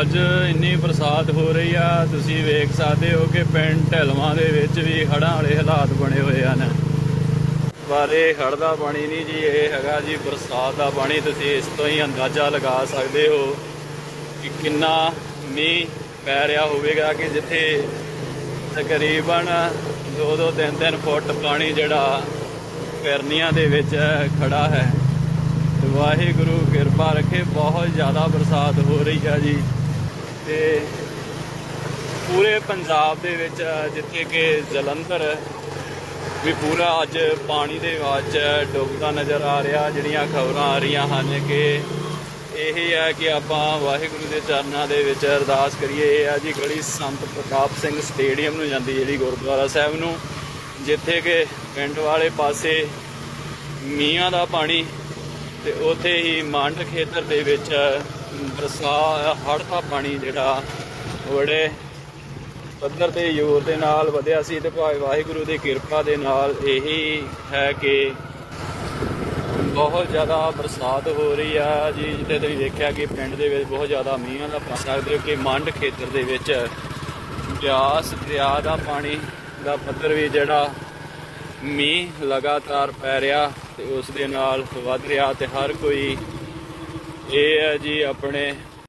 ਅੱਜ ਇੰਨੀ ਬਰਸਾਤ ਹੋ ਰਹੀ ਆ, ਤੁਸੀਂ ਵੇਖ ਸਕਦੇ ਹੋ ਕਿ ਪਿੰਡ ਢਲਵਾਂ ਦੇ ਵਿੱਚ ਵੀ ਹੜ੍ਹਾਂ ਵਾਲੇ ਹਾਲਾਤ ਬਣੇ ਹੋਏ ਹਨ। ਪਰ ਇਹ ਹੜ੍ਹ ਦਾ ਪਾਣੀ ਨਹੀਂ ਜੀ, ਇਹ ਹੈਗਾ ਜੀ ਬਰਸਾਤ ਦਾ ਪਾਣੀ, ਤੁਸੀਂ ਇਸ ਤੋਂ ਹੀ ਅੰਦਾਜ਼ਾ ਲਗਾ ਸਕਦੇ ਹੋ ਕਿ ਕਿੰਨਾ ਮੀਂਹ ਪੈ ਰਿਹਾ ਹੋਵੇਗਾ ਕਿ ਜਿੱਥੇ ਤਕਰੀਬਨ 2-2 3-3 ਫੁੱਟ ਪਾਣੀ ਜਿਹੜਾ ਫਿਰਨੀਆਂ ਦੇ ਵਿੱਚ ਖੜਾ ਹੈ। ਤੇ ਵਾਹਿਗੁਰੂ ਕਿਰਪਾ ਰੱਖੇ, ਬਹੁਤ ਜ਼ਿਆਦਾ ਬਰਸਾਤ ਹੋ ਰਹੀ ਆ ਜੀ। ਤੇ ਪੂਰੇ ਪੰਜਾਬ ਦੇ ਵਿੱਚ ਜਿੱਥੇ ਕਿ ਜਲੰਧਰ ਵੀ ਪੂਰਾ ਅੱਜ ਪਾਣੀ ਦੇ ਵਿੱਚ ਡੁੱਬਦਾ ਨਜ਼ਰ ਆ ਰਿਹਾ, ਜਿਹੜੀਆਂ ਖਬਰਾਂ ਆ ਰਹੀਆਂ ਹਨ ਕਿ ਇਹ ਹੈ ਕਿ ਆਪਾਂ ਵਾਹਿਗੁਰੂ ਦੇ ਚਰਨਾਂ ਦੇ ਵਿੱਚ ਅਰਦਾਸ ਕਰੀਏ। ਇਹ ਆ ਜੀ ਗਲੀ ਸੰਤ ਪ੍ਰਤਾਪ ਸਿੰਘ ਸਟੇਡੀਅਮ ਨੂੰ ਜਾਂਦੀ ਜਿਹੜੀ ਗੁਰਦੁਆਰਾ ਸਾਹਿਬ ਨੂੰ, ਜਿੱਥੇ ਕਿ ਪਿੰਡ ਵਾਲੇ ਪਾਸੇ ਮੀਆਂ ਦਾ ਪਾਣੀ ਤੇ ਉੱਥੇ ਹੀ ਮੰਡ ਖੇਤਰ ਦੇ ਵਿੱਚ ਬਰਸਾ ਹੜ੍ਹ ਦਾ ਪਾਣੀ ਜਿਹੜਾ, ਬੜੇ ਪੱਧਰ ਤੇ ਜ਼ੋਰ ਦੇ ਨਾਲ ਵਧਿਆ ਸੀ ਤੇ ਭਾਵੇਂ ਵਾਹਿਗੁਰੂ ਦੀ ਕਿਰਪਾ ਦੇ ਨਾਲ ਇਹੀ ਹੈ ਕਿ ਬਹੁਤ ਜ਼ਿਆਦਾ ਬਰਸਾਤ ਹੋ ਰਹੀ ਆ ਜੀ, ਜਿੱਥੇ ਤੁਸੀਂ ਦੇਖਿਆ ਕਿ ਪਿੰਡ ਦੇ ਵਿੱਚ ਬਹੁਤ ਜ਼ਿਆਦਾ ਮੀਂਹ ਦਾ ਪਾ ਸਕਦੇ ਹੋ ਕਿ ਮੰਡ ਖੇਤਰ ਦੇ ਵਿੱਚ ਬਿਆਸ ਦਰਿਆ ਦਾ ਪਾਣੀ ਦਾ ਪੱਧਰ ਵੀ ਜਿਹੜਾ ਮੀਂਹ ਲਗਾਤਾਰ ਪੈ ਰਿਹਾ ਤੇ ਉਸ ਦੇ ਨਾਲ ਵੱਧ ਰਿਹਾ ਤੇ ਹਰ ਕੋਈ ਇਹ ਹੈ ਜੀ ਆਪਣੇ